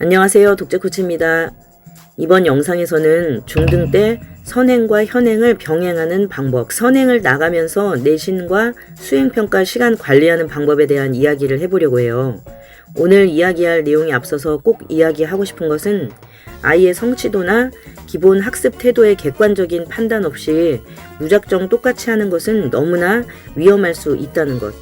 안녕하세요. 독재코치입니다. 이번 영상에서는 중등 때 선행과 현행을 병행하는 방법, 선행을 나가면서 내신과 수행평가 시간 관리하는 방법에 대한 이야기를 해보려고 해요. 오늘 이야기할 내용이 앞서서 꼭 이야기하고 싶은 것은 아이의 성취도나 기본 학습 태도의 객관적인 판단 없이 무작정 똑같이 하는 것은 너무나 위험할 수 있다는 것.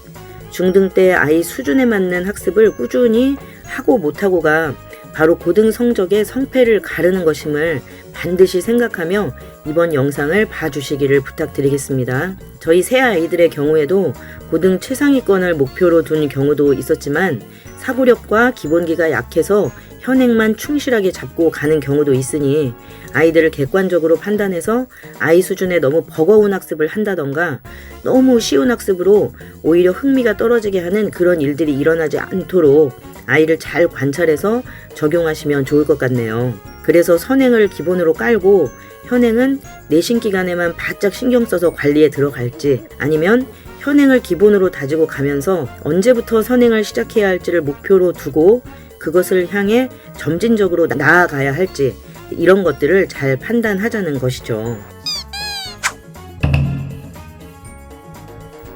중등 때 아이 수준에 맞는 학습을 꾸준히 하고 못하고가 바로 고등 성적의 성패를 가르는 것임을 반드시 생각하며 이번 영상을 봐주시기를 부탁드리겠습니다. 저희 새 아이들의 경우에도 고등 최상위권을 목표로 둔 경우도 있었지만 사고력과 기본기가 약해서 현행만 충실하게 잡고 가는 경우도 있으니 아이들을 객관적으로 판단해서 아이 수준에 너무 버거운 학습을 한다던가 너무 쉬운 학습으로 오히려 흥미가 떨어지게 하는 그런 일들이 일어나지 않도록 아이를 잘 관찰해서 적용하시면 좋을 것 같네요. 그래서 선행을 기본으로 깔고 현행은 내신 기간에만 바짝 신경 써서 관리에 들어갈지 아니면 현행을 기본으로 다지고 가면서 언제부터 선행을 시작해야 할지를 목표로 두고 그것을 향해 점진적으로 나아가야 할지 이런 것들을 잘 판단하자는 것이죠.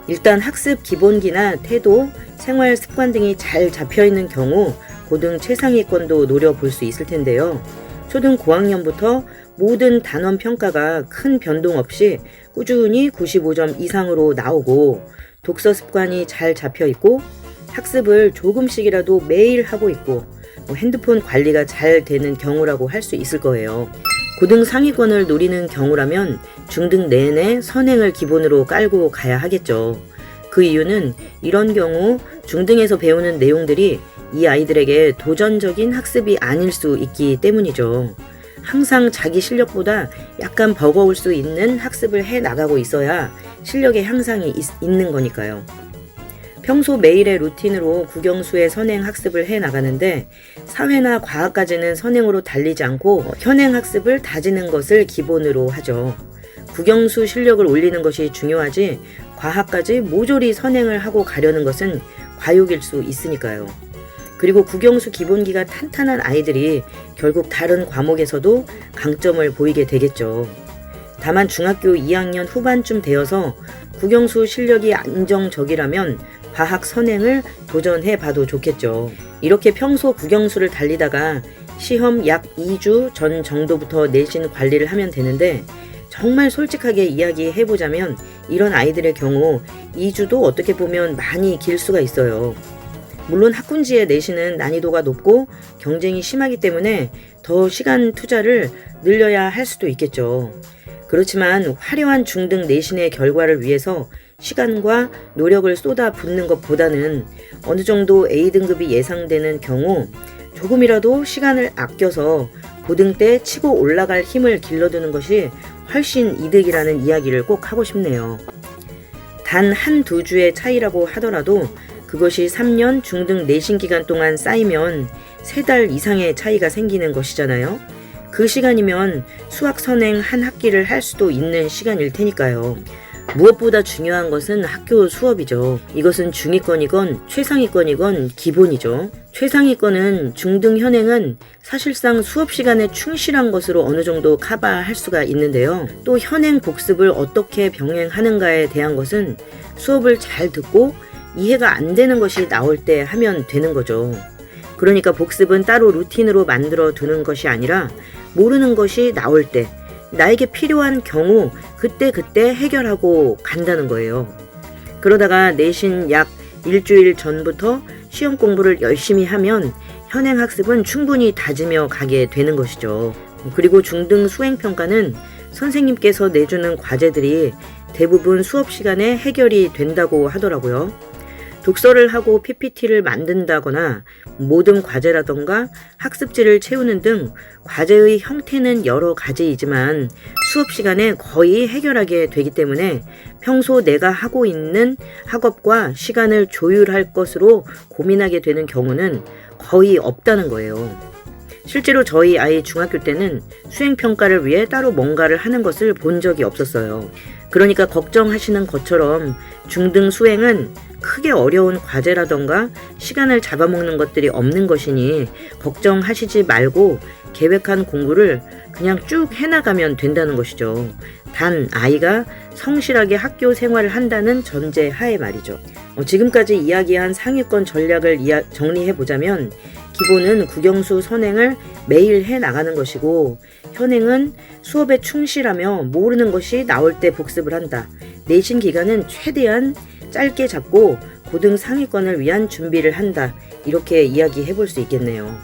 일단 학습 기본기나 태도, 생활 습관 등이 잘 잡혀 있는 경우 고등 최상위권도 노려볼 수 있을 텐데요. 초등 고학년부터 모든 단원 평가가 큰 변동 없이 꾸준히 95점 이상으로 나오고 독서 습관이 잘 잡혀 있고 학습을 조금씩이라도 매일 하고 있고 뭐 핸드폰 관리가 잘 되는 경우라고 할 수 있을 거예요. 고등 상위권을 노리는 경우라면 중등 내내 선행을 기본으로 깔고 가야 하겠죠. 그 이유는 이런 경우 중등에서 배우는 내용들이 이 아이들에게 도전적인 학습이 아닐 수 있기 때문이죠. 항상 자기 실력보다 약간 버거울 수 있는 학습을 해 나가고 있어야 실력의 향상이 있, 있는 거니까요. 평소 매일의 루틴으로 국영수의 선행 학습을 해 나가는데 사회나 과학까지는 선행으로 달리지 않고 현행 학습을 다지는 것을 기본으로 하죠. 국영수 실력을 올리는 것이 중요하지 과학까지 모조리 선행을 하고 가려는 것은 과욕일 수 있으니까요. 그리고 국영수 기본기가 탄탄한 아이들이 결국 다른 과목에서도 강점을 보이게 되겠죠. 다만 중학교 2학년 후반쯤 되어서 국영수 실력이 안정적이라면 과학 선행을 도전해 봐도 좋겠죠. 이렇게 평소 국영수를 달리다가 시험 약 2주 전 정도부터 내신 관리를 하면 되는데 정말 솔직하게 이야기해 보자면 이런 아이들의 경우 2주도 어떻게 보면 많이 길 수가 있어요. 물론 학군지의 내신은 난이도가 높고 경쟁이 심하기 때문에 더 시간 투자를 늘려야 할 수도 있겠죠. 그렇지만 화려한 중등 내신의 결과를 위해서 시간과 노력을 쏟아 붓는 것보다는 어느 정도 A등급이 예상되는 경우 조금이라도 시간을 아껴서 고등 때 치고 올라갈 힘을 길러두는 것이 훨씬 이득이라는 이야기를 꼭 하고 싶네요. 단 한두 주의 차이라고 하더라도 그것이 3년 중등 내신 기간 동안 쌓이면 3달 이상의 차이가 생기는 것이잖아요. 그 시간이면 수학 선행 한 학기를 할 수도 있는 시간일 테니까요. 무엇보다 중요한 것은 학교 수업이죠. 이것은 중위권이건 최상위권이건 기본이죠. 최상위권은 중등 현행은 사실상 수업 시간에 충실한 것으로 어느 정도 커버할 수가 있는데요. 또 현행 복습을 어떻게 병행하는가에 대한 것은 수업을 잘 듣고 이해가 안 되는 것이 나올 때 하면 되는 거죠. 그러니까 복습은 따로 루틴으로 만들어 두는 것이 아니라 모르는 것이 나올 때 나에게 필요한 경우 그때 그때 해결하고 간다는 거예요. 그러다가 내신 약 일주일 전부터 시험 공부를 열심히 하면 현행 학습은 충분히 다지며 가게 되는 것이죠. 그리고 중등 수행평가는 선생님께서 내주는 과제들이 대부분 수업 시간에 해결이 된다고 하더라고요. 독서를 하고 PPT를 만든다거나 모든 과제라던가 학습지를 채우는 등 과제의 형태는 여러 가지이지만 수업 시간에 거의 해결하게 되기 때문에 평소 내가 하고 있는 학업과 시간을 조율할 것으로 고민하게 되는 경우는 거의 없다는 거예요. 실제로 저희 아이 중학교 때는 수행평가를 위해 따로 뭔가를 하는 것을 본 적이 없었어요. 그러니까 걱정하시는 것처럼 중등 수행은 크게 어려운 과제라던가 시간을 잡아먹는 것들이 없는 것이니 걱정하시지 말고 계획한 공부를 그냥 쭉 해나가면 된다는 것이죠. 단 아이가 성실하게 학교 생활을 한다는 전제 하에 말이죠. 어, 지금까지 이야기한 상위권 전략을 정리해 보자면 기본은 국영수 선행을 매일 해 나가는 것이고 현행은 수업에 충실하며 모르는 것이 나올 때 복습을 한다. 내신 기간은 최대한 짧게 잡고 고등 상위권을 위한 준비를 한다. 이렇게 이야기해 볼 수 있겠네요.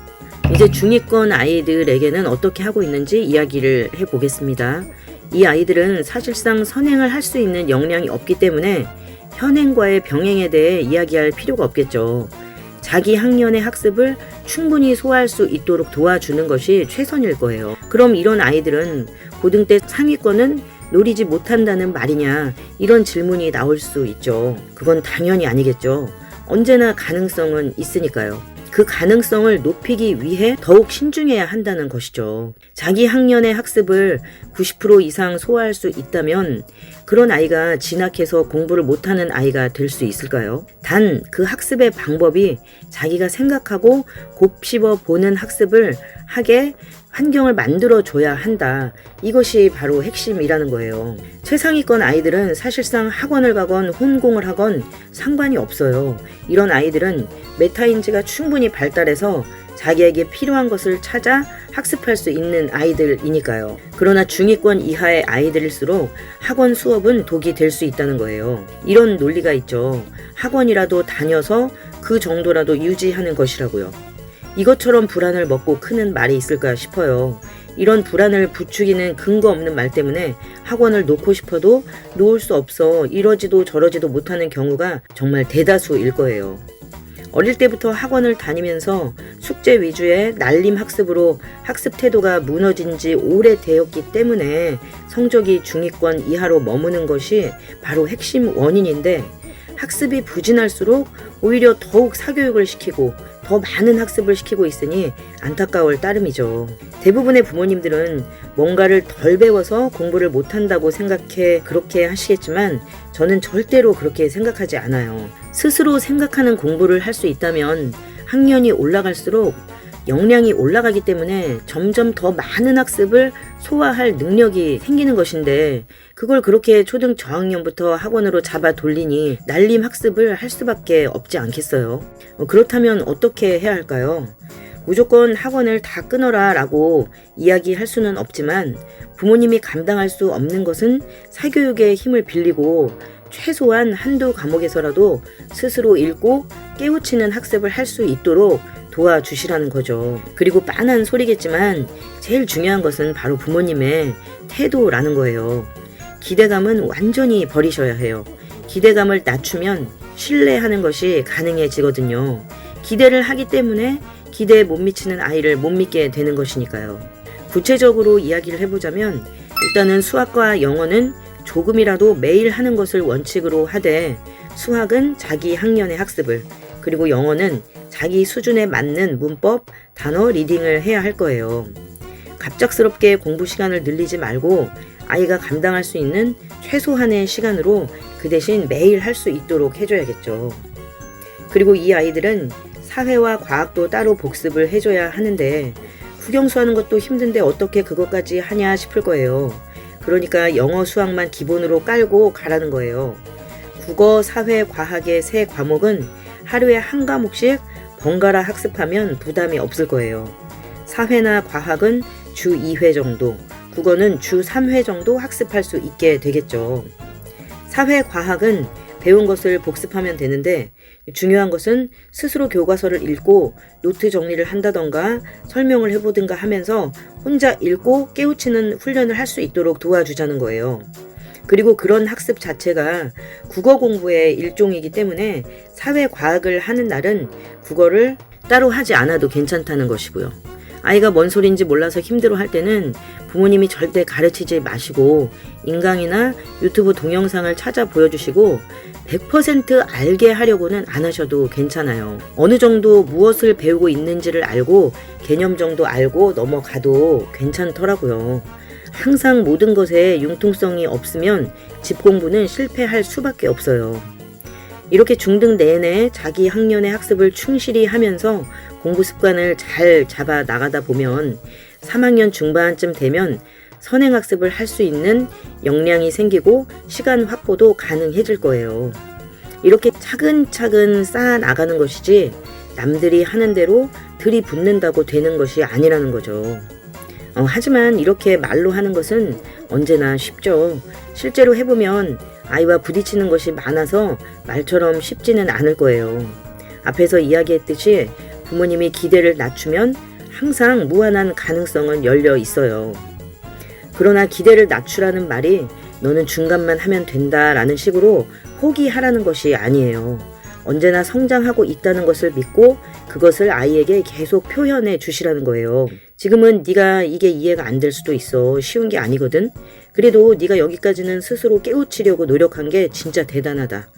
이제 중위권 아이들에게는 어떻게 하고 있는지 이야기를 해 보겠습니다. 이 아이들은 사실상 선행을 할 수 있는 역량이 없기 때문에 현행과의 병행에 대해 이야기할 필요가 없겠죠. 자기 학년의 학습을 충분히 소화할 수 있도록 도와주는 것이 최선일 거예요. 그럼 이런 아이들은 고등 때 상위권은 노리지 못한다는 말이냐 이런 질문이 나올 수 있죠. 그건 당연히 아니겠죠. 언제나 가능성은 있으니까요. 그 가능성을 높이기 위해 더욱 신중해야 한다는 것이죠. 자기 학년의 학습을 90% 이상 소화할 수 있다면 그런 아이가 진학해서 공부를 못하는 아이가 될 수 있을까요? 단 그 학습의 방법이 자기가 생각하고 곱씹어 보는 학습을 하게 환경을 만들어 줘야 한다. 이것이 바로 핵심이라는 거예요. 최상위권 아이들은 사실상 학원을 가건 혼공을 하건 상관이 없어요. 이런 아이들은 메타인지가 충분히 발달해서 자기에게 필요한 것을 찾아 학습할 수 있는 아이들이니까요. 그러나 중위권 이하의 아이들일수록 학원 수업은 독이 될 수 있다는 거예요. 이런 논리가 있죠. 학원이라도 다녀서 그 정도라도 유지하는 것이라고요. 이것처럼 불안을 먹고 크는 말이 있을까 싶어요. 이런 불안을 부추기는 근거 없는 말 때문에 학원을 놓고 싶어도 놓을 수 없어 이러지도 저러지도 못하는 경우가 정말 대다수일 거예요. 어릴 때부터 학원을 다니면서 숙제 위주의 날림 학습으로 학습 태도가 무너진 지 오래되었기 때문에 성적이 중위권 이하로 머무는 것이 바로 핵심 원인인데 학습이 부진할수록 오히려 더욱 사교육을 시키고 더 많은 학습을 시키고 있으니 안타까울 따름이죠. 대부분의 부모님들은 뭔가를 덜 배워서 공부를 못한다고 생각해 그렇게 하시겠지만 저는 절대로 그렇게 생각하지 않아요. 스스로 생각하는 공부를 할 수 있다면 학년이 올라갈수록 역량이 올라가기 때문에 점점 더 많은 학습을 소화할 능력이 생기는 것인데 그걸 그렇게 초등 저학년부터 학원으로 잡아 돌리니 날림 학습을 할 수밖에 없지 않겠어요. 어, 그렇다면 어떻게 해야 할까요? 무조건 학원을 다 끊어라 라고 이야기할 수는 없지만 부모님이 감당할 수 없는 것은 사교육의 힘을 빌리고 최소한 한두 과목에서라도 스스로 읽고 깨우치는 학습을 할 수 있도록 도와주시라는 거죠. 그리고 빤한 소리겠지만 제일 중요한 것은 바로 부모님의 태도라는 거예요. 기대감은 완전히 버리셔야 해요. 기대감을 낮추면 신뢰하는 것이 가능해지거든요. 기대를 하기 때문에 기대에 못 미치는 아이를 못 믿게 되는 것이니까요. 구체적으로 이야기를 해보자면 일단은 수학과 영어는 조금이라도 매일 하는 것을 원칙으로 하되 수학은 자기 학년의 학습을 그리고 영어는 자기 수준에 맞는 문법, 단어 리딩을 해야 할 거예요. 갑작스럽게 공부 시간을 늘리지 말고 아이가 감당할 수 있는 최소한의 시간으로 그 대신 매일 할 수 있도록 해줘야겠죠. 그리고 이 아이들은 사회와 과학도 따로 복습을 해줘야 하는데 국영수하는 것도 힘든데 어떻게 그것까지 하냐 싶을 거예요. 그러니까 영어 수학만 기본으로 깔고 가라는 거예요. 국어, 사회, 과학의 세 과목은 하루에 한 과목씩 번갈아 학습하면 부담이 없을 거예요. 사회나 과학은 주 2회 정도, 국어는 주 3회 정도 학습할 수 있게 되겠죠. 사회 과학은 배운 것을 복습하면 되는데 중요한 것은 스스로 교과서를 읽고 노트 정리를 한다던가 설명을 해보든가 하면서 혼자 읽고 깨우치는 훈련을 할 수 있도록 도와주자는 거예요. 그리고 그런 학습 자체가 국어 공부의 일종이기 때문에 사회 과학을 하는 날은 국어를 따로 하지 않아도 괜찮다는 것이고요. 아이가 뭔 소리인지 몰라서 힘들어 할 때는 부모님이 절대 가르치지 마시고 인강이나 유튜브 동영상을 찾아 보여주시고 100% 알게 하려고는 안 하셔도 괜찮아요. 어느 정도 무엇을 배우고 있는지를 알고 개념 정도 알고 넘어가도 괜찮더라고요. 항상 모든 것에 융통성이 없으면 집 공부는 실패할 수밖에 없어요. 이렇게 중등 내내 자기 학년의 학습을 충실히 하면서 공부 습관을 잘 잡아 나가다 보면 3학년 중반쯤 되면 선행학습을 할 수 있는 역량이 생기고 시간 확보도 가능해질 거예요. 이렇게 차근차근 쌓아 나가는 것이지 남들이 하는 대로 들이붙는다고 되는 것이 아니라는 거죠. 어, 하지만 이렇게 말로 하는 것은 언제나 쉽죠. 실제로 해보면 아이와 부딪히는 것이 많아서 말처럼 쉽지는 않을 거예요. 앞에서 이야기했듯이 부모님이 기대를 낮추면 항상 무한한 가능성은 열려 있어요. 그러나 기대를 낮추라는 말이 너는 중간만 하면 된다 라는 식으로 포기하라는 것이 아니에요. 언제나 성장하고 있다는 것을 믿고 그것을 아이에게 계속 표현해 주시라는 거예요. 지금은 네가 이게 이해가 안 될 수도 있어. 쉬운 게 아니거든. 그래도 네가 여기까지는 스스로 깨우치려고 노력한 게 진짜 대단하다.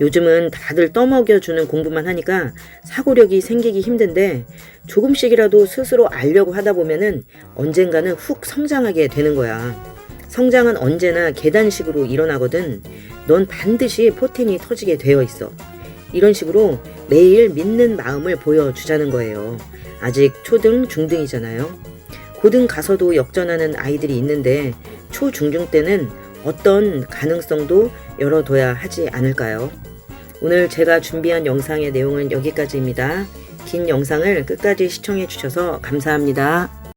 요즘은 다들 떠먹여주는 공부만 하니까 사고력이 생기기 힘든데 조금씩이라도 스스로 알려고 하다 보면은 언젠가는 훅 성장하게 되는 거야. 성장은 언제나 계단식으로 일어나거든. 넌 반드시 포텐이 터지게 되어 있어. 이런 식으로 매일 믿는 마음을 보여주자는 거예요. 아직 초등, 중등이잖아요. 고등 가서도 역전하는 아이들이 있는데 초, 중중 때는 어떤 가능성도 열어둬야 하지 않을까요? 오늘 제가 준비한 영상의 내용은 여기까지입니다. 긴 영상을 끝까지 시청해 주셔서 감사합니다.